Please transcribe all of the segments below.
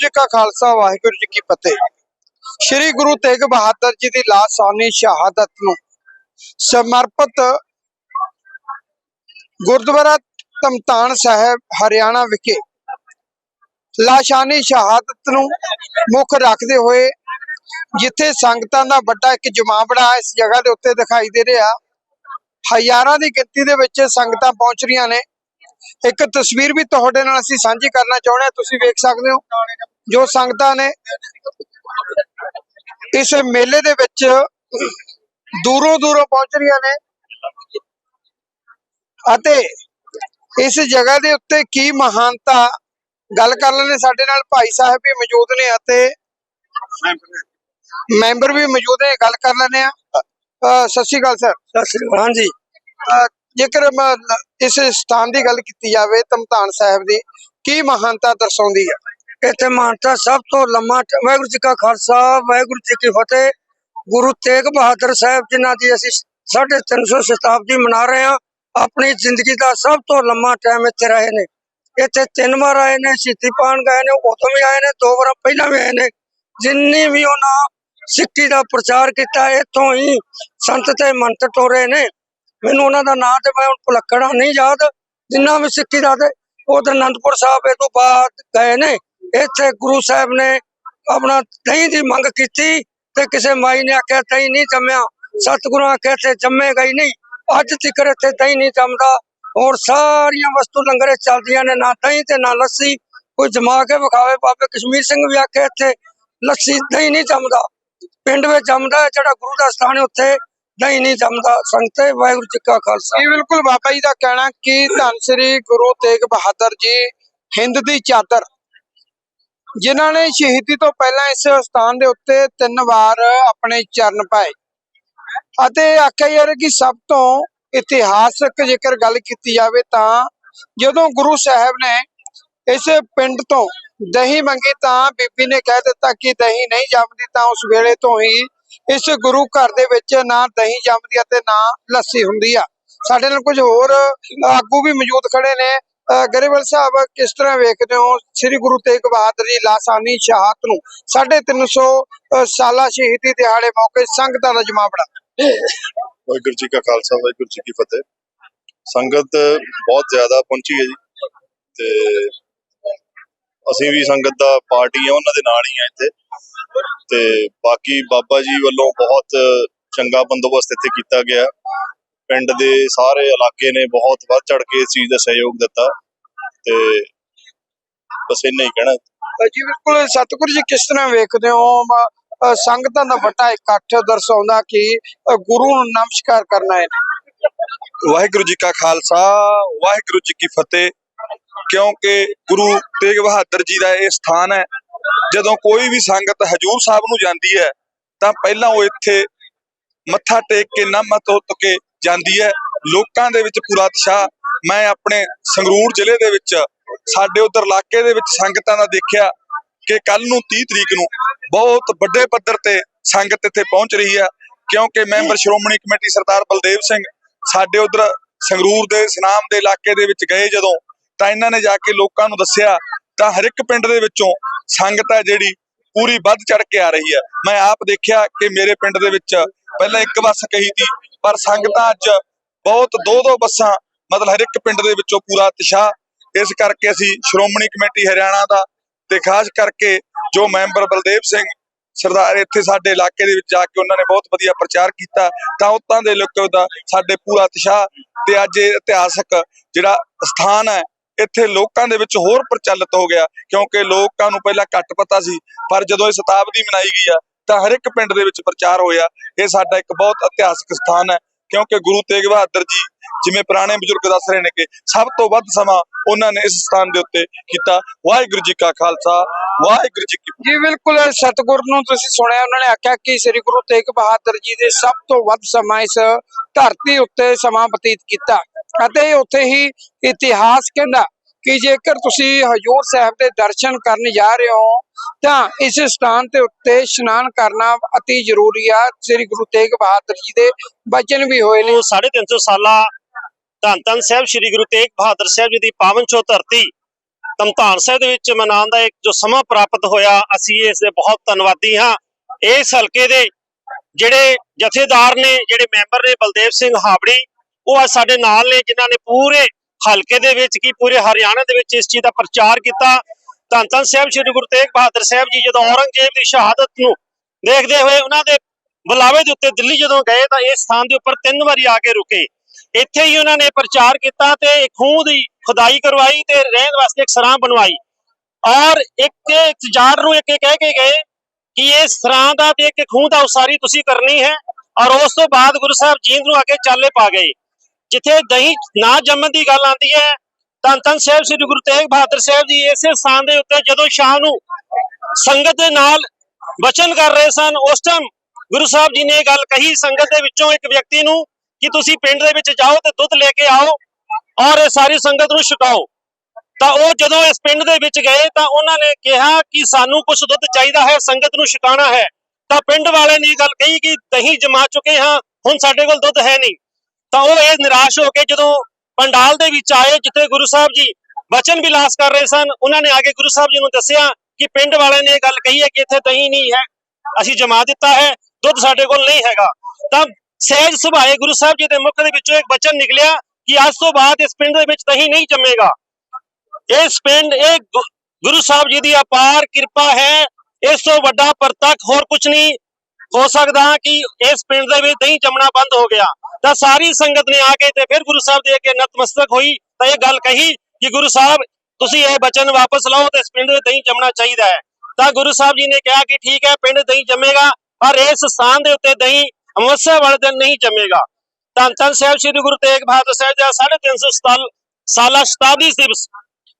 ਜੀ ਕਾ ਖਾਲਸਾ, ਵਾਹਿਗੁਰੂ ਜੀ ਕੀ ਫਤਿਹ। ਸ੍ਰੀ ਗੁਰੂ ਤੇਗ ਬਹਾਦਰ ਜੀ ਦੀ ਲਾਸਾਨੀ ਸ਼ਹਾਦਤ ਨੂੰ ਸਮਰਪਿਤ ਗੁਰਦੁਆਰਾ ਤਮਤਾਨ ਸਾਹਿਬ, ਹਰਿਆਣਾ ਵਿਖੇ ਲਾਸ਼ਾਨੀ ਸ਼ਹਾਦਤ ਨੂੰ ਮੁੱਖ ਰੱਖਦੇ ਹੋਏ ਜਿੱਥੇ ਸੰਗਤਾਂ ਦਾ ਵੱਡਾ ਇੱਕ ਜਮਾਵੜਾ ਇਸ ਜਗ੍ਹਾ ਦੇ ਉੱਤੇ ਦਿਖਾਈ ਦੇ ਰਿਹਾ। ਹਜ਼ਾਰਾਂ ਦੀ ਗਿਣਤੀ ਦੇ ਵਿੱਚ ਸੰਗਤਾਂ ਪਹੁੰਚ ਰਹੀਆਂ ਨੇ। ਇੱਕ ਤਸਵੀਰ ਵੀ ਤੁਹਾਡੇ ਨਾਲ ਅਸੀਂ ਸਾਂਝੀ ਕਰਨਾ ਚਾਹੁੰਦੇ ਹਾਂ ਤੁਸੀਂ ਵੇਖ ਸਕਦੇ ਹੋ ਜੋ ਸੰਗਤਾਂ ਨੇ ਇਸ ਮੇਲੇ ਦੇ ਵਿੱਚ ਦੂਰੋਂ ਦੂਰੋਂ ਪਹੁੰਚ ਰਹੀਆਂ ਨੇ ਅਤੇ ਇਸ ਜਗ੍ਹਾ ਦੇ ਉੱਤੇ ਕੀ ਮਹਾਨਤਾ ਗੱਲ ਕਰ ਲੈਣੇ ਸਾਡੇ ਨਾਲ ਭਾਈ ਸਾਹਿਬ ਵੀ ਮੌਜੂਦ ਨੇ ਅਤੇ ਮੈਂਬਰ ਵੀ ਮੌਜੂਦ ਨੇ ਗੱਲ ਕਰ ਲੈਣੇ ਆ ਸਤਿ ਸ਼੍ਰੀ ਅਕਾਲ ਸਰ। ਸਤਿ ਸ੍ਰੀ ਅਕਾਲ ਹਾਂਜੀ। ਜੇਕਰ ਇਸ ਸਥਾਨ ਦੀ ਗੱਲ ਕੀਤੀ ਜਾਵੇ ਤਮਤਾਨ ਸਾਹਿਬ ਦੀ, ਕੀ ਮਹਾਨਤਾ ਦਰਸਾਉਂਦੀ ਹੈ? ਇੱਥੇ ਮਹਾਨਤਾ ਸਭ ਤੋਂ ਲੰਮਾ ਵਾਹਿਗੁਰੂ ਜੀ ਕਾ ਖਾਲਸਾ, ਵਾਹਿਗੁਰੂ ਜੀ ਕੀ ਫਤਿਹ। ਗੁਰੂ ਤੇਗ ਬਹਾਦਰ ਸਾਹਿਬ ਜਿਨ੍ਹਾਂ ਦੀ ਅਸੀਂ 350 ਸ਼ਤਾਬਦੀ ਮਨਾ ਰਹੇ ਹਾਂ, ਆਪਣੀ ਜ਼ਿੰਦਗੀ ਦਾ ਸਭ ਤੋਂ ਲੰਮਾ ਟਾਈਮ ਇੱਥੇ ਰਹੇ ਨੇ। ਇੱਥੇ ਤਿੰਨ ਵਾਰ ਆਏ ਨੇ, ਸ਼ਹੀਦੀ ਪਾਣ ਗਏ ਨੇ, ਉਦੋਂ ਵੀ ਆਏ ਨੇ, ਦੋ ਵਾਰ ਪਹਿਲਾਂ ਵੀ ਆਏ ਨੇ। ਜਿੰਨੀ ਵੀ ਉਹਨਾਂ ਸਿੱਖੀ ਦਾ ਪ੍ਰਚਾਰ ਕੀਤਾ, ਇੱਥੋਂ ਹੀ ਸੰਤ ਤੇ ਮੰਤ ਟੋਰੇ ਨੇ। ਮੈਨੂੰ ਉਹਨਾਂ ਦਾ ਨਾਂ ਤੇ ਮੈਂ ਹੁਣ ਭੁਲੱਕਣਾ ਨਹੀਂ ਯਾਦ। ਜਿੰਨਾ ਵੀ ਸਿੱਖੀ ਦਾ ਤੇ ਉਧਰ ਅਨੰਦਪੁਰ ਸਾਹਿਬ ਇਹ ਤੋਂ ਬਾਅਦ ਗਏ ਨੇ। ਇੱਥੇ ਗੁਰੂ ਸਾਹਿਬ ਨੇ ਆਪਣਾ ਦਹੀਂ ਦੀ ਮੰਗ ਕੀਤੀ ਤੇ ਕਿਸੇ ਮਾਈ ਨੇ ਆਖਿਆ, ਦਹੀਂ ਨਹੀਂ ਜੰਮਿਆ। ਸਤਿਗੁਰੂ ਆਖਿਆ ਤੇ ਜੰਮੇਗਾ ਹੀ ਨਹੀਂ। ਅੱਜ ਤੱਕ ਇੱਥੇ ਦਹੀਂ ਨਹੀਂ ਜੰਮਦਾ। ਹੋਰ ਸਾਰੀਆਂ ਵਸਤੂ ਲੰਗਰੇ ਚੱਲਦੀਆਂ ਨੇ, ਨਾ ਦਹੀਂ ਤੇ ਨਾ ਲੱਸੀ। ਕੋਈ ਜਮਾ ਕੇ ਵਿਖਾਵੇ, ਬਾਬੇ ਕਸ਼ਮੀਰ ਸਿੰਘ ਵੀ ਆਖਿਆ ਇੱਥੇ ਲੱਸੀ ਦਹੀਂ ਨਹੀਂ ਜੰਮਦਾ। ਪਿੰਡ ਵਿੱਚ ਜੰਮਦਾ ਜਿਹੜਾ ਗੁਰੂ ਦਾ ਸਥਾਨ ਹੈ ਉੱਥੇ। ਦਹੀਂ ਨਹੀਂ ਜੰਮਦਾ। ਸੰਗਤੇ ਵਾਹਿਗੁਰੂ ਜੀ ਕਾ ਖਾਲਸਾ। ਇਹ ਬਿਲਕੁਲ ਬਾਬਾ ਜੀ ਦਾ ਕਹਿਣਾ ਕਿ ਧੰਨ ਸ੍ਰੀ ਗੁਰੂ ਤੇਗ ਬਹਾਦਰ ਜੀ ਹਿੰਦ ਦੀ ਚਾਦਰ, ਜਿਨ੍ਹਾਂ ਨੇ ਸ਼ਹੀਦੀ ਤੋਂ ਪਹਿਲਾਂ ਇਸ ਸਥਾਨ ਦੇ ਉੱਤੇ ਤਿੰਨ ਵਾਰ ਆਪਣੇ ਚਰਨ ਪਾਏ। ਅਤੇ ਆਖਿਆ ਯਾਰ ਕਿ ਸਭ ਤੋਂ ਇਤਿਹਾਸਕ ਜੇਕਰ ਗੱਲ ਕੀਤੀ ਜਾਵੇ ਤਾਂ ਜਦੋਂ ਗੁਰੂ ਸਾਹਿਬ ਨੇ ਇਸ ਪਿੰਡ ਤੋਂ ਦਹੀਂ ਮੰਗੀ ਤਾਂ ਬੀਬੀ ਨੇ ਕਹਿ ਦਿੱਤਾ ਕਿ ਦਹੀਂ ਨਹੀਂ ਜੰਮਦੀ ਤਾਂ ਉਸ ਵੇਲੇ ਤੋਂ ਹੀ ਇਸ ਗੁਰੂ ਘਰ ਦੇ ਵਿੱਚ ਨਾ ਦਹੀਂ ਜੰਮਦੀ ਆ ਨਾ ਲੱਸੀ ਹੁੰਦੀ ਆ। ਸਾਡੇ ਨਾਲ ਕੁਝ ਹੋਰ ਆਗੂ ਵੀ ਮੌਜੂਦ ਖੜੇ ਨੇ। ਗਰੇਵਾਲ ਸਾਹਿਬ, ਕਿਸ ਤਰ੍ਹਾਂ ਵੇਖਦੇ ਹੋ ਸ੍ਰੀ ਗੁਰੂ ਤੇਗ ਬਹਾਦਰ ਜੀ ਲਾਸਾਨੀ ਸ਼ਹਾਦਤ ਨੂੰ? 350 ਸਾਲਾ ਸ਼ਹੀਦੀ ਦਿਹਾੜੇ ਮੌਕੇ ਸੰਗਤਾਂ ਦਾ ਜਮਾਵੜਾ ਵਾਹਿਗੁਰੂ ਜੀ ਕਾ ਖਾਲਸਾ, ਵਾਹਿਗੁਰੂ ਜੀ ਕੀ ਫਤਿਹ। ਸੰਗਤ ਬਹੁਤ ਜ਼ਿਆਦਾ ਪਹੁੰਚੀ ਹੈ ਜੀ। ਤੇ ਅਸੀਂ ਵੀ ਸੰਗਤ ਦਾ ਪਾਰਟੀ ਆ, ਉਹਨਾਂ ਦੇ ਨਾਲ ਹੀ ਆ ਇੱਥੇ। ਤੇ ਬਾਕੀ ਬਾਬਾ ਜੀ ਵੱਲੋਂ ਬਹੁਤ ਚੰਗਾ ਬੰਦੋਬਸਤ ਇੱਥੇ ਕੀਤਾ ਗਿਆ। ਪਿੰਡ ਦੇ ਸਾਰੇ ਇਲਾਕੇ ਨੇ ਬਹੁਤ ਵੱਧ ਚੜ ਕੇ ਇਸ ਚੀਜ਼ ਦਾ ਸਹਿਯੋਗ ਦਿੱਤਾ ਤੇ ਬਸ ਇੰਨਾ ਹੀ ਕਹਿਣਾ। ਜੀ ਬਿਲਕੁਲ ਸਤਿਗੁਰੂ ਜੀ ਕਿਸ ਤਰ੍ਹਾਂ ਵੇਖਦੇ ਹੋ? ਸੰਗਤਾਂ ਦਾ ਵੱਡਾ ਇਕੱਠ ਦਰਸਾਉਂਦਾ ਕਿ ਗੁਰੂ ਨੂੰ ਨਮਸਕਾਰ ਕਰਨਾ ਹੈ। ਵਾਹਿਗੁਰੂ ਜੀ ਕਾ ਖਾਲਸਾ ਵਾਹਿਗੁਰੂ ਜੀ ਕੀ ਫਤਿਹ। ਕਿਉਂਕਿ ਗੁਰੂ ਤੇਗ ਬਹਾਦਰ ਜੀ ਦਾ ਇਹ ਸਥਾਨ ਹੈ ਜਦੋਂ ਕੋਈ ਵੀ ਸੰਗਤ ਹਜੂਰ ਸਾਹਿਬ ਨੂੰ ਜਾਂਦੀ ਹੈ, ਤਾਂ ਪਹਿਲਾਂ ਉਹ ਇੱਥੇ ਮੱਥਾ ਟੇਕ ਕੇ ਨਮਤ ਕੇ ਜਾਂਦੀ ਹੈ। ਲੋਕਾਂ ਦੇ ਵਿੱਚ ਪੂਰਾ ਉਤਸ਼ਾਹ। ਮੈਂ ਆਪਣੇ ਸੰਗਰੂਰ ਜ਼ਿਲ੍ਹੇ ਦੇ ਵਿੱਚ, ਸਾਡੇ ਉਧਰ ਇਲਾਕੇ ਦੇ ਵਿੱਚ ਸੰਗਤਾਂ ਦਾ ਦੇਖਿਆ ਕਿ ਕੱਲ ਨੂੰ 30 ਤਰੀਕ ਨੂੰ ਬਹੁਤ ਵੱਡੇ ਪੱਧਰ ਤੇ ਸੰਗਤ ਇੱਥੇ ਪਹੁੰਚ ਰਹੀ ਹੈ। ਕਿਉਂਕਿ ਮੈਂਬਰ ਸ਼੍ਰੋਮਣੀ ਕਮੇਟੀ ਸਰਦਾਰ ਬਲਦੇਵ ਸਿੰਘ ਸਾਡੇ ਉਧਰ ਸੰਗਰੂਰ ਦੇ, ਸਨਾਮ ਦੇ ਇਲਾਕੇ ਦੇ ਵਿੱਚ ਗਏ ਜਦੋਂ, ਤਾਂ ਇਹਨਾਂ ਨੇ ਜਾ ਕੇ ਲੋਕਾਂ ਨੂੰ ਦੱਸਿਆ ਤਾਂ ਹਰ ਇੱਕ ਪਿੰਡ ਦੇ ਵਿੱਚੋਂ ਸੰਗਤ ਹੈ ਜਿਹੜੀ ਪੂਰੀ ਵੱਧ ਚੜ ਕੇ ਆ ਰਹੀ ਹੈ। ਮੈਂ ਆਪ ਦੇਖਿਆ ਕਿ ਮੇਰੇ ਪਿੰਡ ਦੇ ਵਿੱਚ ਪਹਿਲਾਂ ਇੱਕ ਬੱਸ ਕਹੀ ਸੀ, ਪਰ ਸੰਗਤਾਂ ਅੱਜ ਬਹੁਤ ਦੋ ਦੋ ਬੱਸਾਂ ਮਤਲਬ ਹਰ ਇੱਕ ਪਿੰਡ ਦੇ ਵਿੱਚੋਂ ਪੂਰਾ ਉਤਸ਼ਾਹ। ਇਸ ਕਰਕੇ ਅਸੀਂ ਸ਼੍ਰੋਮਣੀ ਕਮੇਟੀ ਹਰਿਆਣਾ ਦਾ ਤੇ ਖਾਸ ਕਰਕੇ ਜੋ ਮੈਂਬਰ ਬਲਦੇਵ ਸਿੰਘ ਸਰਦਾਰ ਇੱਥੇ ਸਾਡੇ ਇਲਾਕੇ ਦੇ ਵਿੱਚ ਜਾ ਕੇ ਉਹਨਾਂ ਨੇ ਬਹੁਤ ਵਧੀਆ ਪ੍ਰਚਾਰ ਕੀਤਾ, ਤਾਂ ਉਤਾਂ ਦੇ ਲੋਕਾਂ ਦਾ ਸਾਡੇ ਪੂਰਾ ਉਤਸ਼ਾਹ ਤੇ ਅੱਜ ਇਹ ਇਤਿਹਾਸਕ ਜਿਹੜਾ ਸਥਾਨ ਹੈ ਇੱਥੇ ਲੋਕਾਂ ਦੇ ਵਿੱਚ ਹੋਰ ਪ੍ਰਚਲਿਤ ਹੋ ਗਿਆ, ਕਿਉਂਕਿ ਲੋਕਾਂ ਨੂੰ ਪਹਿਲਾਂ ਘੱਟ ਪਤਾ ਸੀ, ਪਰ ਜਦੋਂ ਇਹ ਸ਼ਤਾਬਦੀ ਮਨਾਈ ਗਈ ਆ, ਤਾਂ ਹਰ ਇੱਕ ਪਿੰਡ ਦੇ ਵਿੱਚ ਪ੍ਰਚਾਰ ਹੋਇਆ। ਇਹ ਸਾਡਾ ਇੱਕ ਬਹੁਤ ਇਤਿਹਾਸਕ ਸਥਾਨ ਹੈ, ਕਿਉਂਕਿ ਗੁਰੂ ਤੇਗ ਬਹਾਦਰ ਜੀ, ਜਿਵੇਂ ਪੁਰਾਣੇ ਬਜ਼ੁਰਗ ਦੱਸ ਰਹੇ ਨੇ ਕਿ ਸਭ ਤੋਂ ਵੱਧ ਸਮਾਂ ਉਹਨਾਂ ਨੇ ਇਸ ਸਥਾਨ ਦੇ ਉੱਤੇ ਕੀਤਾ। ਵਾਹਿਗੁਰੂ ਜੀ ਕਾ ਖਾਲਸਾ, ਵਾਹਿਗੁਰੂ ਜੀ ਕੀ ਜੀ, ਬਿਲਕੁਲ ਸਤਿਗੁਰ ਨੂੰ ਤੁਸੀਂ ਸੁਣਿਆ, ਉਹਨਾਂ ਨੇ ਆਖਿਆ ਕਿ ਸ੍ਰੀ ਗੁਰੂ ਤੇਗ ਬਹਾਦਰ ਜੀ ਦੇ ਸਭ ਤੋਂ ਵੱਧ ਸਮਾਂ ਇਸ ਧਰਤੀ ਉੱਤੇ ਸਮਾਂ ਬਤੀਤ ਕੀਤਾ। ਅਤੇ ਉੱਥੇ ਹੀ ਇਤਿਹਾਸ ਕਹਿੰਦਾ ਕਿ ਜੇਕਰ ਤੁਸੀਂ ਹਜੂਰ ਸਾਹਿਬ ਦੇ ਦਰਸ਼ਨ ਕਰਨ ਜਾ ਰਹੇ ਹੋ, ਤਾਂ ਇਸ ਸਥਾਨ ਤੇ ਉੱਤੇ ਇਸ਼ਨਾਨ ਕਰਨਾ ਅਤੀ ਜ਼ਰੂਰੀ ਆ। ਸ੍ਰੀ ਗੁਰੂ ਤੇਗ ਬਹਾਦਰ ਜੀ ਦੇ ਬਚਨ ਵੀ ਹੋਏ ਨੇ। 350 ਸਾਲਾ ਧੰਨ ਧੰਨ ਸਾਹਿਬ, ਸ੍ਰੀ ਗੁਰੂ ਤੇਗ ਬਹਾਦਰ ਸਾਹਿਬ ਜੀ ਦੀ ਪਾਵਨ ਚੋ ਧਰਤੀ ਧਮਧਾਨ ਸਾਹਿਬ ਦੇ ਵਿੱਚ ਮਨਾਉਣ ਦਾ ਇੱਕ ਜੋ ਸਮਾਂ ਪ੍ਰਾਪਤ ਹੋਇਆ, ਅਸੀਂ ਇਸ ਦੇ ਬਹੁਤ ਧੰਨਵਾਦੀ ਹਾਂ। ਇਸ ਹਲਕੇ ਦੇ ਜਿਹੜੇ ਜਥੇਦਾਰ ਨੇ, ਜਿਹੜੇ ਮੈਂਬਰ ਨੇ ਬਲਦੇਵ ਸਿੰਘ ਹਾਬੜੀ, ਉਹ ਅੱਜ ਸਾਡੇ ਨਾਲ ਨੇ, ਜਿਨ੍ਹਾਂ ਨੇ ਪੂਰੇ ਹਲਕੇ ਦੇ ਵਿੱਚ ਕੀ ਪੂਰੇ ਹਰਿਆਣਾ ਦੇ ਵਿੱਚ ਇਸ ਚੀਜ਼ ਦਾ ਪ੍ਰਚਾਰ ਕੀਤਾ। ਧੰਨ ਧੰਨ ਸਾਹਿਬ ਸ੍ਰੀ ਗੁਰੂ ਤੇਗ ਬਹਾਦਰ ਸਾਹਿਬ ਜੀ, ਜਦੋਂ ਔਰੰਗਜ਼ੇਬ ਦੀ ਸ਼ਹਾਦਤ ਨੂੰ ਦੇਖਦੇ ਹੋਏ ਉਹਨਾਂ ਦੇ ਬੁਲਾਵੇ ਦੇ ਉੱਤੇ ਦਿੱਲੀ ਜਦੋਂ ਗਏ ਤਾਂ ਇਸ ਸਥਾਨ ਦੇ ਉੱਪਰ ਤਿੰਨ ਵਾਰੀ ਆ ਕੇ ਰੁਕੇ। ਇੱਥੇ ਹੀ ਉਹਨਾਂ ਨੇ ਪ੍ਰਚਾਰ ਕੀਤਾ ਤੇ ਖੂਹ ਦੀ ਖੁਦਾਈ ਕਰਵਾਈ ਤੇ ਰਹਿਣ ਵਾਸਤੇ ਇੱਕ ਸਰਾਂ ਬਣਵਾਈ। ਔਰ ਇੱਕ ਇੱਕ ਜਾੜ ਨੂੰ ਇੱਕ ਇਹ ਕਹਿ ਕੇ ਗਏ ਕਿ ਇਹ ਸਰਾਂ ਦਾ ਤੇ ਇੱਕ ਖੂਹ ਦਾ ਉਸਾਰੀ ਤੁਸੀਂ ਕਰਨੀ ਹੈ। ਔਰ ਉਸ ਤੋਂ ਬਾਅਦ ਗੁਰੂ ਸਾਹਿਬ ਜੀਂਦ ਨੂੰ ਅੱਗੇ ਚਾਲੇ ਪਾ ਗਏ। ਜਿੱਥੇ ਦਹੀਂ ਨਾ ਜੰਮਣ ਦੀ ਗੱਲ ਆਉਂਦੀ ਹੈ ਤਾਂ ਧੰਨ ਸਾਹਿਬ ਸ੍ਰੀ ਗੁਰੂ ਤੇਗ ਬਹਾਦਰ ਸਾਹਿਬ ਜੀ ਇਸੇ ਸਥਾਨ ਦੇ ਉੱਤੇ ਜਦੋਂ ਸ਼ਾਮ ਨੂੰ ਸੰਗਤ ਦੇ ਨਾਲ ਵਚਨ ਕਰ ਰਹੇ ਸਨ, ਉਸ ਟਾਈਮ ਗੁਰੂ ਸਾਹਿਬ ਜੀ ਨੇ ਇਹ ਗੱਲ ਕਹੀ, ਸੰਗਤ ਦੇ ਵਿੱਚੋਂ ਇੱਕ ਵਿਅਕਤੀ ਨੂੰ ਕਿ ਤੁਸੀਂ ਪਿੰਡ ਦੇ ਵਿੱਚ ਜਾਓ ਤੇ ਦੁੱਧ ਲੈ ਕੇ ਆਓ ਔਰ ਇਹ ਸਾਰੀ ਸੰਗਤ ਨੂੰ ਛਕਾਓ। ਤਾਂ ਉਹ ਜਦੋਂ ਇਸ ਪਿੰਡ ਦੇ ਵਿੱਚ ਗਏ ਤਾਂ ਉਹਨਾਂ ਨੇ ਕਿਹਾ ਕਿ ਸਾਨੂੰ ਕੁਝ ਦੁੱਧ ਚਾਹੀਦਾ ਹੈ, ਸੰਗਤ ਨੂੰ ਛਕਾਣਾ ਹੈ। ਤਾਂ ਪਿੰਡ ਵਾਲੇ ਨੇ ਇਹ ਗੱਲ ਕਹੀ ਕਿ ਦਹੀਂ ਜਮਾ ਚੁੱਕੇ ਹਾਂ, ਹੁਣ ਸਾਡੇ ਕੋਲ ਦੁੱਧ ਹੈ ਨਹੀਂ। ਤਾਂ ਉਹ ਇਹ ਨਿਰਾਸ਼ ਹੋ ਕੇ ਜਦੋਂ ਪੰਡਾਲ ਦੇ ਵਿੱਚ ਆਏ, ਜਿੱਥੇ ਗੁਰੂ ਸਾਹਿਬ ਜੀ ਵਚਨ ਵਿਲਾਸ ਕਰ ਰਹੇ ਸਨ, ਉਹਨਾਂ ਨੇ ਆ ਕੇ ਗੁਰੂ ਸਾਹਿਬ ਜੀ ਨੂੰ ਦੱਸਿਆ ਕਿ ਪਿੰਡ ਵਾਲਿਆਂ ਨੇ ਇਹ ਗੱਲ ਕਹੀ ਹੈ ਕਿ ਇੱਥੇ ਦਹੀਂ ਨਹੀਂ ਹੈ, ਅਸੀਂ ਜਮਾ ਦਿੱਤਾ ਹੈ, ਦੁੱਧ ਸਾਡੇ ਕੋਲ ਨਹੀਂ ਹੈਗਾ। ਤਾਂ ਸਹਿਜ ਸੁਭਾਏ ਗੁਰੂ ਸਾਹਿਬ ਜੀ ਦੇ ਮੁਖ ਦੇ ਵਿੱਚੋਂ ਇੱਕ ਬਚਨ ਨਿਕਲਿਆ ਕਿ ਅੱਜ ਤੋਂ ਬਾਅਦ ਇਸ ਪਿੰਡ ਦੇ ਵਿੱਚ ਦਹੀਂ ਨਹੀਂ ਜੰਮੇਗਾ। ਇਸ ਪਿੰਡ, ਇਹ ਗੁ- ਗੁਰੂ ਸਾਹਿਬ ਜੀ ਦੀ ਅਪਾਰ ਕਿਰਪਾ ਹੈ, ਇਸ ਤੋਂ ਵੱਡਾ ਪ੍ਰਤੱਖ ਹੋਰ ਕੁਝ ਨਹੀਂ। ਹੋ ਸਕਦਾ ਕਿ ਇਸ ਪਿੰਡ ਦੇ ਵਿੱਚ ਦਹੀਂ ਜੰਮਣਾ ਬੰਦ ਹੋ ਗਿਆ। ਤਾਂ ਸਾਰੀ ਸੰਗਤ ਨੇ ਆ ਕੇ ਤੇ ਫਿਰ ਗੁਰੂ ਸਾਹਿਬ ਦੇ ਅੱਗੇ ਨਤਮਸਤਕ ਹੋਈ ਤਾਂ ਇਹ ਗੱਲ ਕਹੀ ਕਿ ਗੁਰੂ ਸਾਹਿਬ, ਤੁਸੀਂ ਇਹ ਬਚਨ ਵਾਪਸ ਲਓ ਤੇ ਇਸ ਪਿੰਡ ਵਿੱਚ ਦਹੀਂ ਜੰਮਣਾ ਚਾਹੀਦਾ ਹੈ। ਤਾਂ ਗੁਰੂ ਸਾਹਿਬ ਜੀ ਨੇ ਕਿਹਾ ਕਿ ਠੀਕ ਹੈ, ਪਿੰਡ ਦਹੀਂ ਜੰਮੇਗਾ, ਪਰ ਇਸ ਸਥਾਨ ਦੇ ਉੱਤੇ ਦਹੀਂ ਅਮਾਵਸਿਆ ਵਾਲੇ ਦਿਨ ਨਹੀਂ ਜੰਮੇਗਾ। ਧੰਨ ਧੰਨ ਸਾਹਿਬ ਸ੍ਰੀ ਗੁਰੂ ਤੇਗ ਬਹਾਦਰ ਸਾਹਿਬ ਦਾ 350 ਸਾਲਾ ਸ਼ਤਾਬਦੀ ਦਿਵਸ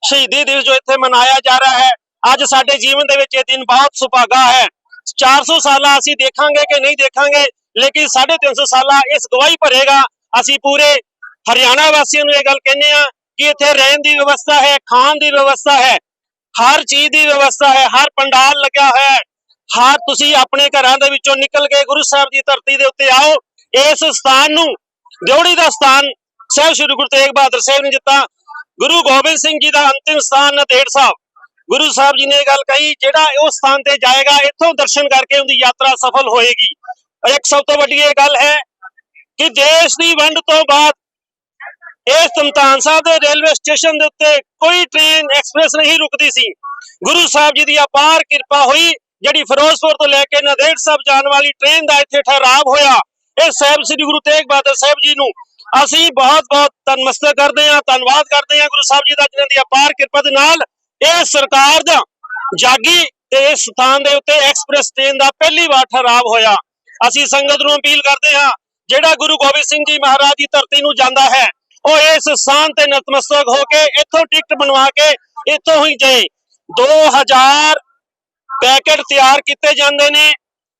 ਸ਼ਹੀਦੀ ਦਿਵਸ ਜੋ ਇੱਥੇ ਮਨਾਇਆ ਜਾ ਰਿਹਾ ਹੈ। ਅੱਜ ਸਾਡੇ ਜੀਵਨ ਦੇ ਵਿੱਚ ਇਹ ਦਿਨ ਬਹੁਤ ਸੁਭਾਗਾ ਹੈ। 400 ਸਾਲਾਂ ਅਸੀਂ ਦੇਖਾਂਗੇ ਕਿ ਨਹੀਂ ਦੇਖਾਂਗੇ ਲੇਕਿਨ 350 ਸਾਲਾਂ ਇਸ ਗਵਾਹੀ ਭਰੇਗਾ, ਅਸੀਂ ਪੂਰੇ ਹਰਿਆਣਾ ਵਾਸੀਆਂ ਨੂੰ ਇਹ ਗੱਲ ਕਹਿੰਦੇ ਆ ਕਿ ਇੱਥੇ ਰਹਿਣ ਦੀ ਵਿਵਸਥਾ ਹੈ, ਖਾਣ ਦੀ ਵਿਵਸਥਾ ਹੈ, ਹਰ ਚੀਜ਼ ਦੀ ਵਿਵਸਥਾ ਹੈ, ਹਰ ਪੰਡਾਲ ਲੱਗਿਆ ਹੋਇਆ ਹੈ। ਹਰ ਤੁਸੀਂ ਆਪਣੇ ਘਰਾਂ ਦੇ ਵਿੱਚੋਂ ਨਿਕਲ ਕੇ ਗੁਰੂ ਸਾਹਿਬ ਦੀ ਧਰਤੀ ਦੇ ਉੱਤੇ ਆਓ, ਇਸ ਸਥਾਨ ਨੂੰ ਦਿਉੜੀ ਦਾ ਸਥਾਨ ਸਾਹਿਬ ਸ੍ਰੀ ਗੁਰੂ ਤੇਗ ਬਹਾਦਰ ਸਾਹਿਬ ਨੇ ਦਿੱਤਾ। ਗੁਰੂ ਗੋਬਿੰਦ ਸਿੰਘ ਜੀ ਦਾ ਅੰਤਿਮ ਸਥਾਨ ਨਦੇੜ ਸਾਹਿਬ। ਗੁਰੂ ਸਾਹਿਬ ਜੀ ਨੇ ਇਹ ਗੱਲ ਕਹੀ, ਜਿਹੜਾ ਉਸ ਸਥਾਨ ਤੇ ਜਾਏਗਾ, ਇੱਥੋਂ ਦਰਸ਼ਨ ਕਰਕੇ ਉਹਦੀ ਯਾਤਰਾ ਸਫਲ ਹੋਏਗੀ। ਇੱਕ ਸਭ ਤੋਂ ਵੱਡੀ ਇਹ ਗੱਲ ਹੈ ਕਿ ਦੇਸ਼ ਦੀ ਵੰਡ ਤੋਂ ਬਾਅਦ ਇਸ ਤਮਤਾਨ ਸਾਹਿਬ ਦੇ ਰੇਲਵੇ ਸਟੇਸ਼ਨ ਦੇ ਉੱਤੇ ਕੋਈ ਟ੍ਰੇਨ ਐਕਸਪ੍ਰੈਸ ਨਹੀਂ ਰੁਕਦੀ ਸੀ। ਗੁਰੂ ਸਾਹਿਬ ਜੀ ਦੀ ਅਪਾਰ ਕਿਰਪਾ ਹੋਈ, ਜਿਹੜੀ ਫਿਰੋਜ਼ਪੁਰ ਤੋਂ ਲੈ ਕੇ ਨਦੇੜ ਸਾਹਿਬ ਜਾਣ ਵਾਲੀ ਟ੍ਰੇਨ ਦਾ ਇੱਥੇ ਠਹਿਰਾਵ ਹੋਇਆ। ਇਹ ਸਾਹਿਬ ਸ੍ਰੀ ਗੁਰੂ ਤੇਗ ਬਹਾਦਰ ਸਾਹਿਬ ਜੀ ਨੂੰ ਅਸੀਂ ਬਹੁਤ ਬਹੁਤ ਤਨਮਸਤਕ ਕਰਦੇ ਹਾਂ, ਧੰਨਵਾਦ ਕਰਦੇ ਹਾਂ ਗੁਰੂ ਸਾਹਿਬ ਜੀ ਦਾ, ਜਿਨ੍ਹਾਂ ਦੀ ਅਪਾਰ ਕਿਰਪਾ ਦੇ ਨਾਲ ਇਹ ਸਰਕਾਰ ਦਾ ਜਾਗੀ ਤੇ ਇਸ ਸਥਾਨ ਦੇ ਉੱਤੇ ਐਕਸਪ੍ਰੈਸ ਟ੍ਰੇਨ ਦਾ ਪਹਿਲੀ ਵਾਰ ਠਹਿਰਾਵ ਹੋਇਆ। ਅਸੀਂ ਸੰਗਤ ਨੂੰ ਅਪੀਲ ਕਰਦੇ ਹਾਂ, ਜਿਹੜਾ ਗੁਰੂ ਗੋਬਿੰਦ ਸਿੰਘ ਜੀ ਮਹਾਰਾਜ ਦੀ ਧਰਤੀ ਨੂੰ ਜਾਂਦਾ ਹੈ, ਉਹ ਇਸ ਸਥਾਨ ਤੇ ਨਤਮਸਤਕ ਹੋ ਕੇ ਇੱਥੋਂ ਟਿਕਟ ਬਣਵਾ ਕੇ ਇੱਥੋਂ ਹੀ ਜਾਏ। 2000 ਪੈਕੇਟ ਤਿਆਰ ਕੀਤੇ ਜਾਂਦੇ ਨੇ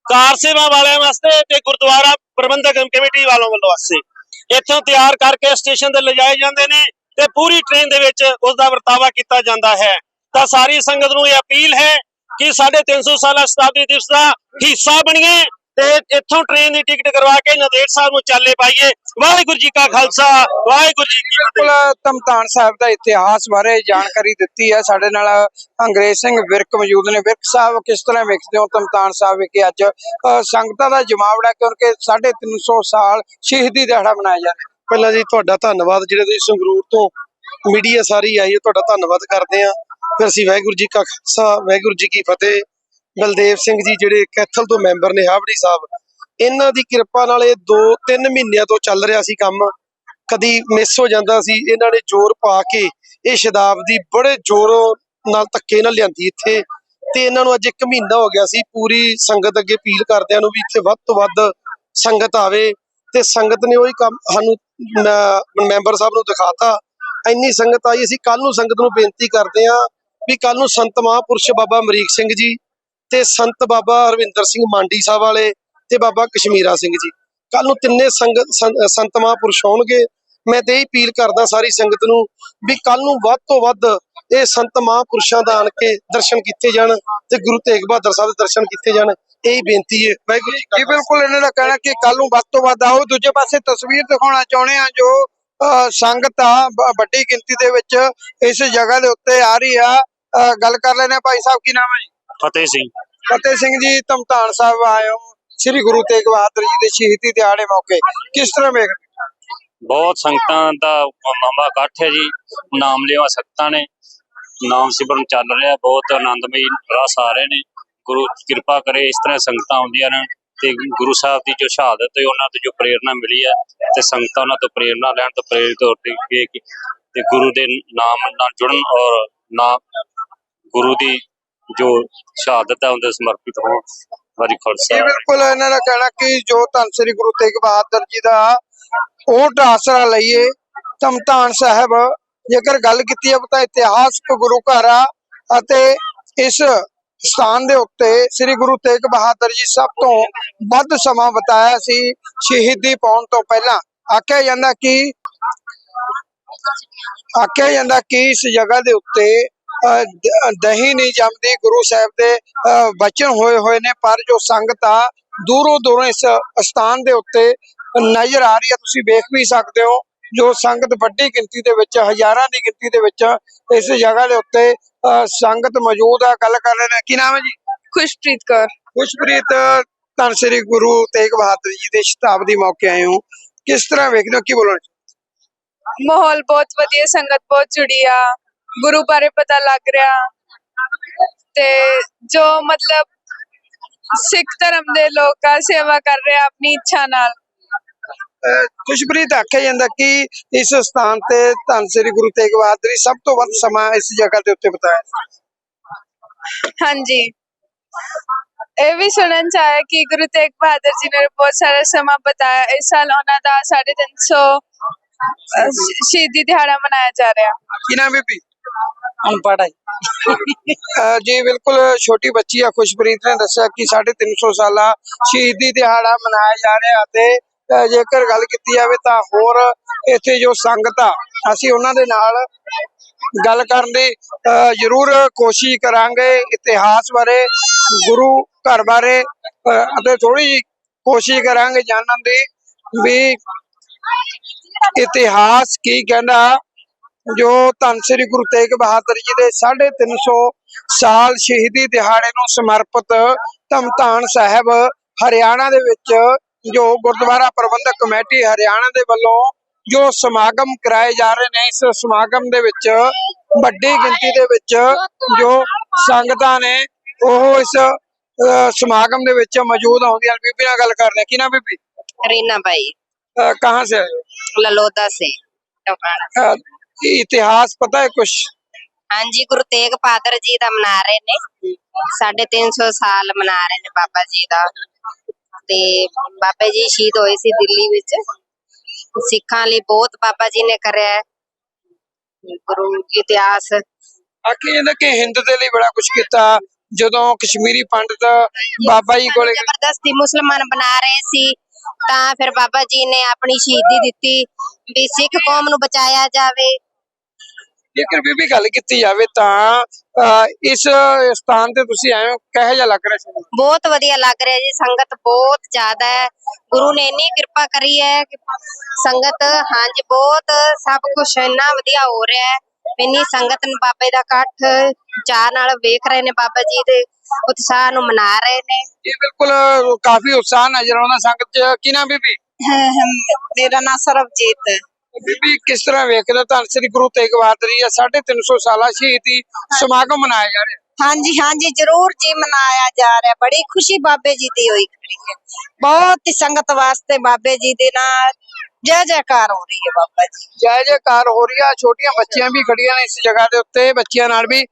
ਕਾਰ ਸੇਵਾ ਵਾਲਿਆਂ ਵਾਸਤੇ ਤੇ ਗੁਰਦੁਆਰਾ ਪ੍ਰਬੰਧਕ ਕਮੇਟੀ ਵਾਲੋਂ ਵੱਲੋਂ ਵਾਸਤੇ। ਇੱਥੋਂ ਤਿਆਰ ਕਰਕੇ ਸਟੇਸ਼ਨ ਤੇ ਲਿਜਾਏ ਜਾਂਦੇ ਨੇ ਤੇ ਪੂਰੀ ਟ੍ਰੇਨ ਦੇ ਵਿੱਚ ਉਸ ਦਾ ਵਰਤਾਵਾ ਕੀਤਾ ਜਾਂਦਾ ਹੈ। ਤਾਂ ਸਾਰੀ ਸੰਗਤ ਨੂੰ ਇਹ ਅਪੀਲ ਹੈ ਕਿ 350 ਸਾਲਾ ਸ਼ਤਾਬਦੀ ਦਿਵਸ ਦਾ ਹਿੱਸਾ ਬਣੀਏ। ਤੇ ਇੱਥੋਂ ਟ੍ਰੇਨ ਦੀ ਟਿਕਟ ਕਰਵਾ ਕੇ ਨਦੇੜ ਸਾਹਿਬ ਨੂੰ ਚਾਲੇ ਪਾਈਏ। ਵਾਹਿਗੁਰੂ ਜੀ ਕਾ ਖਾਲਸਾ ਵਾਹਿਗੁਰੂ ਜੀ ਕੀ ਫਤਿਹ। ਤਮਤਾਨ ਸਾਹਿਬ ਦਾ ਇਤਿਹਾਸ ਬਾਰੇ ਜਾਣਕਾਰੀ ਦਿੱਤੀ ਹੈ। ਸਾਡੇ ਨਾਲ ਅੰਗਰੇਜ਼ ਸਿੰਘ ਵਿਰਕ ਮੌਜੂਦ ਨੇ। ਵਿਰਕ ਸਾਹਿਬ ਕਿਸ ਤਰ੍ਹਾਂ ਵੇਖਦੇ ਹੋ ਤਮਤਾਨ ਸਾਹਿਬ ਵਿਖੇ ਅੱਜ? ਸੰਗਤਾਂ ਦਾ ਜਮਾਵੜਾ ਕਿਉਂਕਿ 350 ਸਾਲ ਸ਼ਹੀਦੀ ਦਿਹਾੜਾ ਮਨਾਇਆ ਜਾ ਰਿਹਾ ਪਹਿਲਾਂ ਜੀ ਤੁਹਾਡਾ ਧੰਨਵਾਦ। ਜਿਹੜੇ ਤੁਸੀਂ ਸੰਗਰੂਰ ਤੋਂ ਮੀਡੀਆ ਸਾਰੀ ਆਈ ਹੈ ਤੁਹਾਡਾ ਧੰਨਵਾਦ ਕਰਦੇ ਆ ਫਿਰ ਅਸੀਂ ਵਾਹਿਗੁਰੂ ਜੀ ਕਾ ਖਾਲਸਾ ਵਾਹਿਗੁਰੂ ਜੀ ਕੀ ਫਤਿਹ। ਬਲਦੇਵ ਸਿੰਘ ਜੀ ਜਿਹੜੇ ਕੈਥਲ ਤੋਂ ਮੈਂਬਰ ਨੇ, ਹਾਵੜੀ ਸਾਹਿਬ, ਇਹਨਾਂ ਦੀ ਕਿਰਪਾ ਨਾਲ ਇਹ 2-3 ਮਹੀਨਿਆਂ ਤੋਂ ਚੱਲ ਰਿਹਾ ਸੀ ਕੰਮ। ਕਦੀ ਮਿਸ ਹੋ ਜਾਂਦਾ ਸੀ, ਇਹਨਾਂ ਨੇ ਜ਼ੋਰ ਪਾ ਕੇ ਇਹ ਸ਼ਤਾਬਦੀ ਬੜੇ ਜ਼ੋਰੋਂ ਨਾਲ ਧੱਕੇ ਨਾਲ ਲਿਆਂਦੀ ਇੱਥੇ। ਤੇ ਇਹਨਾਂ ਨੂੰ ਅੱਜ 1 ਮਹੀਨਾ ਹੋ ਗਿਆ ਸੀ, ਪੂਰੀ ਸੰਗਤ ਅੱਗੇ ਅਪੀਲ ਕਰਦਿਆਂ ਨੂੰ ਵੀ ਇੱਥੇ ਵੱਧ ਤੋਂ ਵੱਧ ਸੰਗਤ ਆਵੇ। ਤੇ ਸੰਗਤ ਨੇ ਉਹੀ ਕੰਮ ਸਾਨੂੰ ਮੈਂਬਰ ਸਾਹਿਬ ਨੂੰ ਦਿਖਾਤਾ। ਇੰਨੀ ਸੰਗਤ ਆਈ, ਅਸੀਂ ਕੱਲ ਨੂੰ ਸੰਗਤ ਨੂੰ ਬੇਨਤੀ ਕਰਦੇ ਹਾਂ ਵੀ ਕੱਲ ਨੂੰ ਸੰਤ ਮਹਾਂਪੁਰਸ਼ ਬਾਬਾ ਅਮਰੀਕ ਸਿੰਘ ਜੀ ਤੇ ਸੰਤ ਬਾਬਾ ਹਰਵਿੰਦਰ ਸਿੰਘ ਮਾਂਡੀ ਸਾਹਿਬ ਵਾਲੇ ਤੇ ਬਾਬਾ ਕਸ਼ਮੀਰਾ ਸਿੰਘ ਜੀ। ਕੱਲ ਨੂੰ ਤਿੰਨੇ ਸੰਗਤ ਸੰਤ ਮਹਾਂਪੁਰਸ਼ ਹੋਣਗੇ ਮੈਂ ਤੇ ਇਹ ਅਪੀਲ ਕਰਦਾ ਸਾਰੀ ਸੰਗਤ ਨੂੰ ਵੀ ਕੱਲ ਨੂੰ ਵੱਧ ਤੋਂ ਵੱਧ ਇਹ ਸੰਤ ਮਹਾਂਪੁਰਸ਼ਾਂ ਦਾ ਆਣ ਕੇ ਦਰਸ਼ਨ ਕੀਤੇ ਜਾਣ ਤੇ ਗੁਰੂ ਤੇਗ ਬਹਾਦਰ ਸਾਹਿਬ ਦੇ ਦਰਸ਼ਨ ਕੀਤੇ ਜਾਣ, ਇਹ ਬੇਨਤੀ ਹੈ। ਵਾਹਿਗੁਰੂ ਜੀ ਜੀ, ਬਿਲਕੁਲ ਇਹਨਾਂ ਦਾ ਕਹਿਣਾ ਕਿ ਕੱਲ ਨੂੰ ਵੱਧ ਤੋਂ ਵੱਧ ਆਓ। ਦੂਜੇ ਪਾਸੇ ਤਸਵੀਰ ਦਿਖਾਉਣਾ ਚਾਹੁੰਦੇ ਆ ਜੋ ਅਹ ਸੰਗਤ ਆ ਵੱਡੀ ਗਿਣਤੀ ਦੇ ਵਿੱਚ ਇਸ ਜਗ੍ਹਾ ਦੇ ਉੱਤੇ ਆ ਰਹੀ ਆ। ਗੱਲ ਕਰ ਲੈਣੇ ਭਾਈ ਸਾਹਿਬ, ਕੀ ਨਾਮ ਹੈ ਜੀ? ਫਤਿਹ ਸਿੰਘ। ਫਤਿਹ ਸਿੰਘ ਜੀ ਧਮਤਾਨ ਸਾਹਿਬ ਆਏ ਹੋ। ਸ੍ਰੀ ਗੁਰੂ ਤੇਗ ਬਹਾਦਰ ਜੀ ਦੇ ਸ਼ਹੀਦੀ ਦਿਹਾੜੇ ਮੌਕੇ ਕਿਸ ਤਰ੍ਹਾਂ ਵੇਖ ਬਹੁਤ ਸੰਗਤਾਂ ਦਾ ਮਾਮਾ ਇਕੱਠ ਹੈ ਜੀ। ਨਾਮ ਲਿਆ ਸੰਗਤਾਂ ਨੇ। ਨਾਮ ਸਿਮਰਨ ਚੱਲ ਰਿਹਾ ਬਹੁਤ ਆਨੰਦਮਈ ਰਸ ਆ ਰਹੇ ਨੇ। ਗੁਰੂ ਕਿਰਪਾ ਕਰੇ ਇਸ ਤਰ੍ਹਾਂ ਸੰਗਤਾਂ ਆਉਂਦੀਆਂ ਨੇ ਤੇ ਗੁਰੂ ਸਾਹਿਬ ਦੀ ਜੋ ਸ਼ਹਾਦਤ ਹੈ ਉਹਨਾਂ ਤੋਂ ਜੋ ਪ੍ਰੇਰਣਾ ਮਿਲੀ ਹੈ ਤੇ ਸੰਗਤਾਂ ਉਹਨਾਂ ਤੋਂ ਪ੍ਰੇਰਣਾ ਲੈਣ ਤੋਂ ਪ੍ਰੇਰਿਤ ਹੋ ਕਿ- ਤੇ ਗੁਰੂ ਦੇ ਨਾਮ ਨਾਲ ਜੁੜਨ ਔਰ ਨਾਮ ਗੁਰੂ ਦੀ ਜੋ ਸ਼ਹਾਦਤ ਹੈ ਉਹਦੇ ਸਮਰਪਿਤ ਹੋਣ। ਵਾਰੀ ਖਾਲਸਾ। ਇਹ ਬਿਲਕੁਲ, ਇਹਨਾਂ ਦਾ ਕਹਿਣਾ ਕਿ ਜੋ ਧੰਨ ਸ੍ਰੀ ਗੁਰੂ ਤੇਗ ਬਹਾਦਰ ਜੀ ਦਾ ਓਟ ਆਸਰਾ ਲਈਏ ਧਮਤਾਨ ਸਾਹਿਬ, ਜੇਕਰ ਗੱਲ ਕੀਤੀ ਹੈ ਤਾਂ ਇਤਿਹਾਸਕ ਗੁਰੂ ਘਰ ਆ ਅਤੇ ਇਸ ਸਥਾਨ ਦੇ ਉੱਤੇ ਸ੍ਰੀ ਗੁਰੂ ਤੇਗ ਬਹਾਦਰ ਜੀ ਸਭ ਤੋਂ ਵੱਧ ਸਮਾਂ ਬਤਾਇਆ ਸੀ ਸ਼ਹੀਦੀ ਪਾਉਣ ਤੋਂ ਪਹਿਲਾਂ। ਆਖਿਆ ਜਾਂਦਾ ਕਿ, ਆਖਿਆ ਜਾਂਦਾ ਕਿ ਇਸ ਜਗ੍ਹਾ ਦੇ ਉੱਤੇ ਦਹੀਂ ਨਹੀਂ ਜੰਮਦੀ ਗੁਰੂ ਸਾਹਿਬ ਦੇ ਬਚਨ ਹੋਏ ਹੋਏ ਨੇ ਪਰ ਜੋ ਸੰਗਤ ਆ ਦੂਰੋਂ ਦੂਰੋਂ ਇਸ ਸਥਾਨ ਦੇ ਉੱਤੇ ਨਜ਼ਰ ਆ ਰਹੀ ਹੈ। ਤੁਸੀਂ ਵੇਖ ਵੀ ਸਕਦੇ ਹੋ ਜੋ ਸੰਗਤ ਵੱਡੀ ਗਿਣਤੀ ਦੇ ਵਿੱਚ ਹਜ਼ਾਰਾਂ ਦੀ ਗਿਣਤੀ ਦੇ ਵਿੱਚ ਇਸ ਜਗ੍ਹਾ ਦੇ ਉੱਤੇ ਸੰਗਤ ਮੌਜੂਦ ਆ। ਗੱਲ ਕਰ ਰਹੇ ਨੇ। ਕੀ ਨਾਮ ਹੈ ਜੀ? ਖੁਸ਼ਪ੍ਰੀਤ ਕੌਰ। ਖੁਸ਼ਪ੍ਰੀਤ ਧੰਨ ਸ੍ਰੀ ਗੁਰੂ ਤੇਗ ਬਹਾਦਰ ਜੀ ਦੇ ਸ਼ਤਾਬਦੀ ਮੌਕੇ ਆਏ ਹੋ। ਕਿਸ ਤਰ੍ਹਾਂ ਵੇਖਦੇ ਹੋ? ਕੀ ਬੋਲਣਾ ਮਾਹੌਲ ਬਹੁਤ ਵਧੀਆ ਸੰਗਤ ਬਹੁਤ ਜੁੜੀ ਆ। ਗੁਰੂ ਬਾਰੇ ਪਤਾ ਲੱਗ ਰਿਹਾ। ਤੇ ਜੋ ਮਤਲਬ ਸਿੱਖ ਧਰਮ ਦੇ ਲੋਕਾਂ ਸੇਵਾ ਕਰ ਰਿਹਾ ਆਪਣੀ ਇੱਛਾ ਨਾਲ। ਖੁਸ਼ਪ੍ਰੀਤ ਆਖਿਆ ਜਾਂਦਾ ਕਿ ਇਸ ਸਥਾਨ ਤੇ ਧੰਨ ਸ੍ਰੀ ਗੁਰੂ ਤੇਗ ਬਹਾਦਰ ਜੀ ਸਭ ਤੋਂ ਵੱਧ ਸਮਾਂ ਇਸ ਜਗ੍ਹਾ ਦੇ ਉੱਤੇ ਬਿਤਾਇਆ। ਹਾਂਜੀ। ਇਹ ਵੀ ਸੁਣਨ ਚ ਆਇਆ ਕਿ ਗੁਰੂ ਤੇਗ ਬਹਾਦਰ ਜੀ ਨੇ ਬਹੁਤ ਸਾਰਾ ਸਮਾਂ ਬਤਾਇਆ। ਇਸ ਸਾਲ ਉਹਨਾਂ ਦਾ 350 ਅਹ, ਸ਼- ਸ਼ਹੀਦੀ ਦਿਹਾੜਾ ਮਨਾਇਆ ਜਾ ਰਿਹਾ। ਕੀ ਨਾਮ ਹੈ ਬੀਬੀ ਅਨਪੜ੍ਹ ਅਹ ਜੀ, ਬਿਲਕੁਲ ਛੋਟੀ ਬੱਚੀ ਆ, ਖੁਸ਼ਪ੍ਰੀਤ ਨੇ ਦੱਸਿਆ ਕਿ 350 ਸਾਲਾ ਸ਼ਹੀਦੀ ਦਿਹਾੜਾ ਮਨਾਇਆ ਜਾ ਰਿਹਾ ਤੇ ਅਹ ਜੇਕਰ ਗੱਲ ਕੀਤੀ ਜਾਵੇ ਤਾਂ ਹੋਰ ਇੱਥੇ ਜੋ ਸੰਗਤ ਆ, ਅਸੀਂ ਉਹਨਾਂ ਦੇ ਨਾਲ ਗੱਲ ਕਰਨ ਦੀ ਅਹ ਜ਼ਰੂਰ ਕੋਸ਼ਿਸ਼ ਕਰਾਂਗੇ ਇਤਿਹਾਸ ਬਾਰੇ, ਗੁਰੂ ਘਰ ਬਾਰੇ ਅਹ ਅਤੇ ਥੋੜੀ ਕੋਸ਼ਿਸ਼ ਕਰਾਂਗੇ ਜਾਣਨ ਦੀ ਵੀ ਇਤਿਹਾਸ ਕੀ ਕਹਿੰਦਾ ਜੋ ਧੰਨ ਸ੍ਰੀ ਗੁਰੂ ਤੇਗ ਬਹਾਦਰ ਜੀ ਦੇ 350 ਸਾਲ ਸ਼ਹੀਦੀ ਦਿਹਾੜੇ ਨੂੰ ਸਮਰਪਿਤ ਧਮਤਾਨ ਸਾਹਿਬ ਹਰਿਆਣਾ ਦੇ ਵਿੱਚ ਜੋ ਗੁਰਦੁਆਰਾ ਪ੍ਰਬੰਧਕ ਕਮੇਟੀ ਹਰਿਆਣਾ ਦੇ ਵੱਲੋਂ ਜੋ ਸਮਾਗਮ ਕਰਾਏ ਜਾ ਰਹੇ ਨੇ ਇਸ ਸਮਾਗਮ ਦੇ ਵਿੱਚ ਵੱਡੀ ਗਿਣਤੀ ਦੇ ਵਿੱਚ ਜੋ ਸੰਗਤਾਂ ਨੇ ਉਹ ਇਸ ਸਮਾਗਮ ਦੇ ਵਿੱਚ ਮੌਜੂਦ ਆਉਂਦੀਆਂ ਬੀਬੀ ਨਾਲ ਗੱਲ ਕਰਦੇ ਕੀ ਨਾ ਬੀਬੀ? ਰੀਨਾ ਭਾਈ ਕਹਾਂ ਸੇ ਲਲੋਦਾ ਸੇ। ਇਹ ਇਤਿਹਾਸ ਪਤਾ ਹੈ ਕੁਛ? ਹਾਂਜੀ ਗੁਰੂ ਤੇਗ ਬਹਾਦਰ ਜੀ ਦਾ ਮਨਾ ਰਹੇ ਨੇ। 350 ਸਾਲ ਮਨਾ ਰਹੇ ਨੇ ਬਾਬਾ ਜੀ ਦਾ। ਤੇ ਬਾਬਾ ਜੀ ਸ਼ਹੀਦ ਹੋਏ ਸੀ ਦਿੱਲੀ ਵਿੱਚ। ਸਿੱਖਾਂ ਲਈ ਬਹੁਤ ਬਾਬਾ ਜੀ ਨੇ ਕਰਿਆ ਗੁਰੂ ਇਤਿਹਾਸ। ਆਖੇ ਜਾਂਦਾ ਕਿ ਹਿੰਦ ਦੇ ਲਈ ਬੜਾ ਕੁਝ ਕੀਤਾ। ਜਦੋਂ ਕਸ਼ਮੀਰੀ ਪੰਡਤ ਬਾਬਾ ਜੀ ਕੋਲੇ ਜ਼ਬਰਦਸਤੀ ਮੁਸਲਮਾਨ ਬਣਾ ਰਹੇ ਸੀ ਤਾਂ ਫਿਰ ਬਾਬਾ ਜੀ ਨੇ ਆਪਣੀ ਸ਼ਹੀਦੀ ਦਿੱਤੀ ਵੀ ਸਿੱਖ ਕੌਮ ਨੂੰ ਬਚਾਇਆ ਜਾਵੇ। ਜੇਕਰ ਬੀਬੀ ਗੱਲ ਕੀਤੀ ਜਾਵੇ ਤਾਂ ਅਹ, ਇਸ ਸਥਾਨ ਤੇ ਤੁਸੀਂ ਆਏ ਹੋ ਕਿਹੋ ਜਿਹਾ ਲੱਗ ਰਿਹਾ ਸੀ? ਬਹੁਤ ਵਧੀਆ ਲੱਗ ਰਿਹਾ ਜੀ ਸੰਗਤ ਬਹੁਤ ਜ਼ਿਆਦਾ ਹੈ। ਗੁਰੂ ਨੇ ਇੰਨੀ ਕਿਰਪਾ ਕਰੀ ਹੈ ਕਿ ਸੰਗਤ ਹਾਂਜੀ ਬਹੁਤ ਸਭ ਕੁਝ ਇੰਨਾ ਵਧੀਆ ਹੋ ਰਿਹਾ ਹੈ। ਇੰਨੀ ਸੰਗਤ ਨੂੰ ਬਾਬੇ ਦਾ ਇਕੱਠ ਚਾਹ ਨਾਲ ਵੇਖ ਰਹੇ ਨੇ ਬਾਬਾ ਜੀ ਦੇ ਉਤਸ਼ਾਹ ਨੂੰ ਮਨਾ ਰਹੇ ਨੇ। ਇਹ ਬਿਲਕੁਲ ਕਾਫੀ ਉਤਸ਼ਾਹ ਨਜ਼ਰ ਆਉਂਦਾ ਸੰਗਤ ਚ। ਕੀ ਨਾ ਬੀਬੀ? ਮੇਰਾ ਨਾਮ ਸਰਬਜੀਤ ਹੈ। ਬੀਬੀ ਕਿਸ ਤਰ੍ਹਾਂ ਵੇਖਦੇ ਹੋ? ਧੰਨ ਸ੍ਰੀ ਗੁਰੂ ਤੇਗ ਬਹਾਦਰ ਜੀ ਦਾ 350 ਸਾਲਾ ਸ਼ਹੀਦੀ ਸਮਾਗਮ ਮਨਾਇਆ ਜਾ ਰਿਹਾ। ਹਾਂਜੀ ਹਾਂਜੀ ਜ਼ਰੂਰ ਜੀ ਮਨਾਇਆ ਜਾ ਰਿਹਾ। ਬੜੀ ਖੁਸ਼ੀ ਬਾਬੇ ਜੀ ਦੀ ਹੋਈ ਖੜੀ ਹੈ। ਬਹੁਤ ਹੀ ਸੰਗਤ ਵਾਸਤੇ ਬਾਬੇ ਜੀ ਦੇ ਨਾਲ ਜੈ ਜੈਕਾਰ ਹੋ ਰਹੀ ਹੈ ਬਾਬਾ ਜੀ। ਜੈ ਜੈਕਾਰ ਹੋ ਰਹੀ ਆ ਛੋਟੀਆਂ ਬੱਚੀਆਂ ਵੀ ਖੜੀਆਂ ਨੇ ਇਸ ਜਗ੍ਹਾ ਦੇ ਉੱਤੇ। ਬੱਚਿਆਂ ਨਾਲ ਵੀ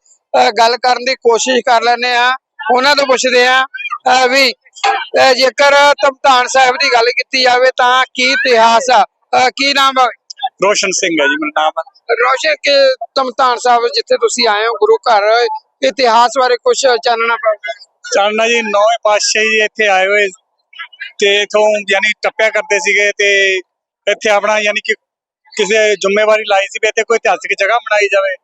ਗੱਲ ਕਰਨ ਦੀ ਕੋਸ਼ਿਸ਼ ਕਰ ਲੈਨੇ ਆ। ਉਹਨਾਂ ਤੋਂ ਪੁੱਛਦੇ ਆ ਵੀ ਜੇਕਰ ਧਮਤਾਨ ਸਾਹਿਬ ਦੀ ਗੱਲ ਕੀਤੀ ਜਾਵੇ ਤਾਂ ਕੀ ਇਤਿਹਾਸ ਆ? ਕੀ ਨਾਮ ਆ? ਰੋਸ਼ਨ ਸਿੰਘ ਹੈ ਜੀ ਮੇਰਾ ਨਾਮ ਰੋਸ਼ਨ ਕੇ ਧਮਤਾਨ ਸਾਹਿਬ ਜਿੱਥੇ ਤੁਸੀਂ ਆਏ ਹੋ ਗੁਰੂ ਘਰ ਇਤਿਹਾਸ ਬਾਰੇ ਕੁਝ ਚਾਨਣਾ ਪਾਓ ਚਾਨਣਾ ਜੀ ਨੌਵੇਂ ਪਾਤਸ਼ਾਹ ਜੀ ਇੱਥੇ ਆਏ ਹੋਏ ਤੇ ਇਥੋਂ ਯਾਨੀ ਟੱਪਿਆ ਕਰਦੇ ਸੀਗੇ ਤੇ ਇੱਥੇ ਆਪਣਾ ਯਾਨੀ ਕਿ ਕਿਸੇ ਜ਼ਿੰਮੇਵਾਰੀ ਲਾਈ ਸੀ ਵੀ ਇੱਥੇ ਕੋਈ ਇਤਿਹਾਸਿਕ ਜਗ੍ਹਾ ਬਣਾਈ ਜਾਵੇ।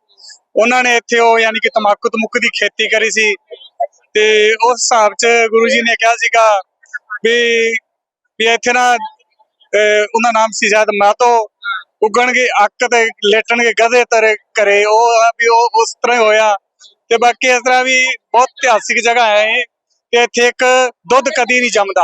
ਉਹਨਾਂ ਨੇ ਇੱਥੇ ਉਹ ਯਾਨੀ ਕਿ ਤਮਾਕੂ ਤਮੁਕ ਦੀ ਖੇਤੀ ਕਰੀ ਸੀ ਤੇ ਉਸ ਹਿਸਾਬ 'ਚ ਗੁਰੂ ਜੀ ਨੇ ਕਿਹਾ ਸੀਗਾ ਵੀ ਵੀ ਇੱਥੇ ਨਾ ਉਹਦਾ ਨਾਮ ਸੀ ਸ਼ਾਇਦ ਮਾਤੋ। ਉੱਗਣਗੇ ਅੱਕ ਤੇ ਲੇਟਣਗੇ ਗਧੇ ਤਰੇ ਘਰੇ ਉਹ ਆ ਵੀ ਉਹ ਉਸ ਤਰ੍ਹਾਂ ਹੋਇਆ। ਤੇ ਬਾਕੀ ਇਸ ਤਰ੍ਹਾਂ ਵੀ ਬਹੁਤ ਇਤਿਹਾਸਿਕ ਜਗ੍ਹਾ ਹੈ ਇਹ ਤੇ ਇੱਥੇ ਇੱਕ ਦੁੱਧ ਕਦੀ ਨਹੀਂ ਜੰਮਦਾ।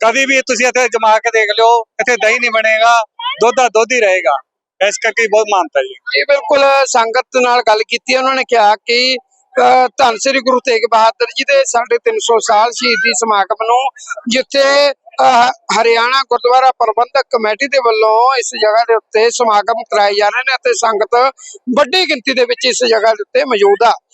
ਕਦੀ ਵੀ ਤੁਸੀਂ ਇੱਥੇ ਜਮਾ ਕੇ ਦੇਖ ਲਿਓ ਇੱਥੇ ਦਹੀਂ ਨਹੀਂ ਬਣੇਗਾ ਦੁੱਧ ਦਾ ਦੁੱਧ ਹੀ ਰਹੇਗਾ। ਇਸ ਕਰਕੇ ਬਹੁਤ ਮਾਨਤਾ ਜੀ ਇਹ। ਬਿਲਕੁਲ ਸੰਗਤ ਨਾਲ ਗੱਲ ਕੀਤੀ ਉਹਨਾਂ ਨੇ ਕਿਹਾ ਕਿ ਅ, ਧੰਨ ਸ੍ਰੀ ਗੁਰੂ ਤੇਗ ਬਹਾਦਰ ਜੀ ਦੇ 350 ਸਾਲ ਸ਼ਹੀਦੀ ਸਮਾਗਮ ਨੂੰ ਜਿੱਥੇ ਹਰਿਆਣਾ ਗੁਰਦੁਆਰਾ ਪ੍ਰਬੰਧਕ ਕਮੇਟੀ ਦੇ ਵੱਲੋਂ ਇਸ ਜਗ੍ਹਾ ਦੇ ਉੱਤੇ ਸਮਾਗਮ ਕਰਾਏ ਜਾ ਰਹੇ ਨੇ ਅਤੇ ਸੰਗਤ ਵੱਡੀ ਗਿਣਤੀ ਦੇ ਵਿੱਚ ਇਸ ਜਗ੍ਹਾ ਦੇ ਉੱਤੇ ਮੌਜੂਦ ਆ।